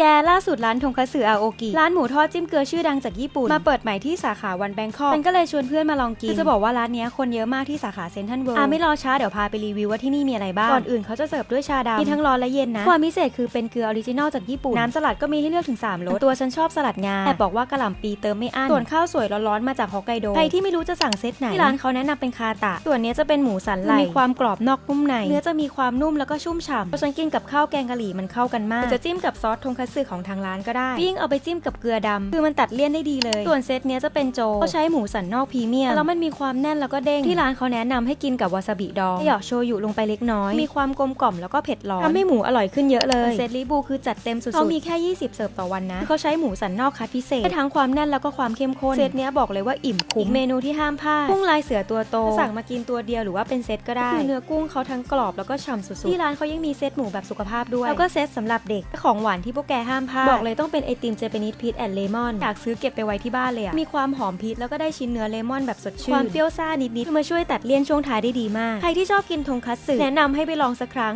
แกล่าสุดร้านทงคัตสึอาโอกิร้านหมูทอดจิ้มเกลือชื่อดังจากญี่ปุ่น มาเปิดใหม่ที่สาขาวันแบงคอกมันก็เลยชวนเพื่อนมาลองกิน คือจะบอกว่าร้านเนี้ยคนเยอะมากที่สาขาเซ็นทรัลเวิลด์อะไม่รอช้า เดี๋ยวพาไปรีวิวว่าที่นี่มีอะไรบ้าง ก่อนอื่นเขาจะเสิร์ฟด้วยชาดำมีทั้งร้อนและเย็นนะ ความพิเศษคือเป็นเกลือออริจินอลจากญี่ปุ่น น้ำสลัดก็มีให้เลือกถึง3รสตัวฉันชอบสลัดงาแต่บอกว่ากะหล่ำปีเติมไม่อั้นส่วนข้าวสวยร้อนๆมาจากฮอกไกโดใครที่ไม่รู้จะสั่งเซตไหนที่ร้านเขาแนะนำเป็นคาตะส่วนเนี้ยจะเป็นหมูสันไหลมีความกรอบนอกนุ่มในเนื้อจะมีความนุ่มแล้วก็ชุ่มฉ่ำเพราะฉันกินกับข้าวแกงกะหรี่มันเข้ากันมากหรือจะจิ้มกับซอสทงคัตสึของทางร้านก็ได้ยิ่งเอาไปจิ้มกับเกลือดำคือมันตัดเลี่ยนได้ดีเลย ส่วนเซตเนี้ยจะเป็นโจเขาใช้หมูสันนอกพรีเมียมแล้วมันมีความแน่นแล้วก็เด้งที่ร้านเขาแนะนำให้กินกับวาซาบิดองหยอกโชยุลงไปเล็กน้อย มีความกลมกล่อมแล้วก็เผ็ดร้อนทำให้หมูอร่อยขึ้นเยอะเลยเซตลิบูคือจัดเต็มสุดๆเขามีแค่ 20 เสิร์ฟต่อวันนะคือเขาใช้หมูสันนอกคัดพิเศษให้ทั้งความแน่นแล้วก็ความเข้มข้นเซตเนี้ยบอกเลยว่าอิ่มคุ้มเมนูที่ห้ามพลาดกุ้งลายเสือตัวโตสั่งมากินตัวเดียวหรือว่าเป็นเซตก็ได้คือเนื้อกุ้งเขาทั้งกรอบแล้วก็ฉ่ำสุดๆที่ร้านเขายังมีเซตหมูแบบสุขภาพด้วยแล้วก็เซตสำหรับเด็กของหวานที่พวกแกห้ามพลาด บอกเลยต้องเป็นไอติมเจแปนิสพีชแอนด์เลมอนอยากซื้อเก็บไปไว้ที่บ้านเลยอะมีความหอมพีชแล้วก็ได้ชิ้นเนื้อเลมอนแบบสดชื่น ความเปรี้ยวซ่านิดๆมาช่วยตัดเลี่ยนช่วงท้ายได้ดีมาก ใครที่ชอบกินทงคัตสึแนะนำให้ไปลองสักครั้ง